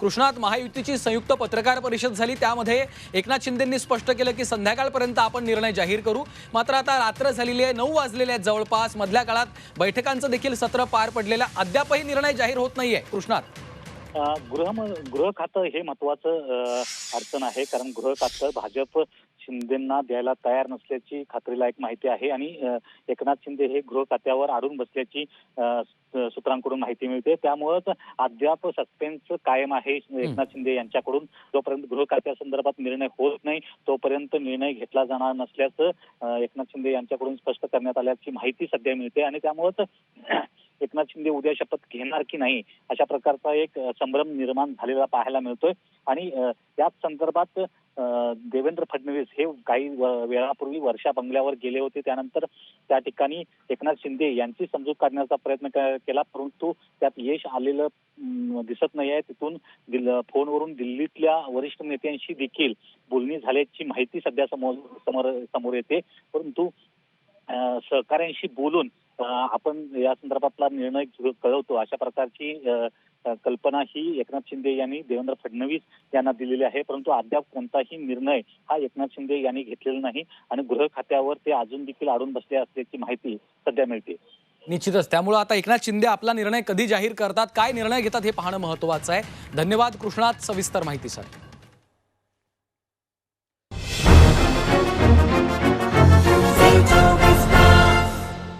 कृष्णात महायुतीची संयुक्त पत्रकार परिषद झाली. त्यामध्ये एकनाथ शिंदेंनी स्पष्ट केलं की संध्याकाळपर्यंत आपण निर्णय जाहीर करू. मात्र आता रात्र झालेली आहे नऊ वाजलेले आहेत जवळपास. मधल्या काळात बैठकांचं देखील सत्र पार पडलेलं आहे. अद्यापही निर्णय जाहीर होत नाहीये. कृष्णात. गृह गृह खातं हे महत्वाचं अडचण आहे. कारण गृह खातं भाजप शिंदेना द्यायला तयार नसल्याची खात्रीलायक माहिती आहे आणि एकनाथ शिंदे हे गृह खात्यावर अडून बसल्याची सूत्रांकडून माहिती मिळते. त्यामुळेच अद्याप सस्पेन्स कायम आहे एकनाथ शिंदे यांच्याकडून. जोपर्यंत गृह खात्यासंदर्भात निर्णय होत नाही तोपर्यंत निर्णय घेतला जाणार नसल्याचं एकनाथ शिंदे यांच्याकडून स्पष्ट करण्यात आल्याची माहिती सध्या मिळते. आणि त्यामुळेच एकनाथ शिंदे उद्या शपथ घेणार की नाही अशा प्रकारचा एक संभ्रम निर्माण झालेला पाहायला मिळतोय. आणि याच त्याच संदर्भात देवेंद्र फडणवीस हे काही वेळापूर्वी वर्षा बंगल्यावर गेले होते. त्यानंतर त्या ठिकाणी एकनाथ शिंदे यांची समजूत काढण्याचा प्रयत्न केला. परंतु त्यात यश आलेलं दिसत नाही आहे तिथून फोनवरून दिल्लीतल्या वरिष्ठ नेत्यांशी देखील बोलणी झाल्याची माहिती सध्या समोर समोर समोर येते. परंतु सहकाऱ्यांशी बोलून आपण या संदर्भातला निर्णय कळवतो. अशा प्रकारची कल्पना ही एकनाथ शिंदे यांनी देवेंद्र फडणवीस यांना दिलेली आहे. परंतु अद्याप कोणताही निर्णय हा एकनाथ शिंदे यांनी घेतलेला नाही आणि गृह खात्यावर ते अजून देखील अडून बसले असल्याची माहिती सध्या मिळते. निश्चितच. त्यामुळे आता एकनाथ शिंदे आपला निर्णय कधी जाहीर करतात काय निर्णय घेतात हे पाहणं महत्वाचं आहे. धन्यवाद कृष्णात सविस्तर माहितीसाठी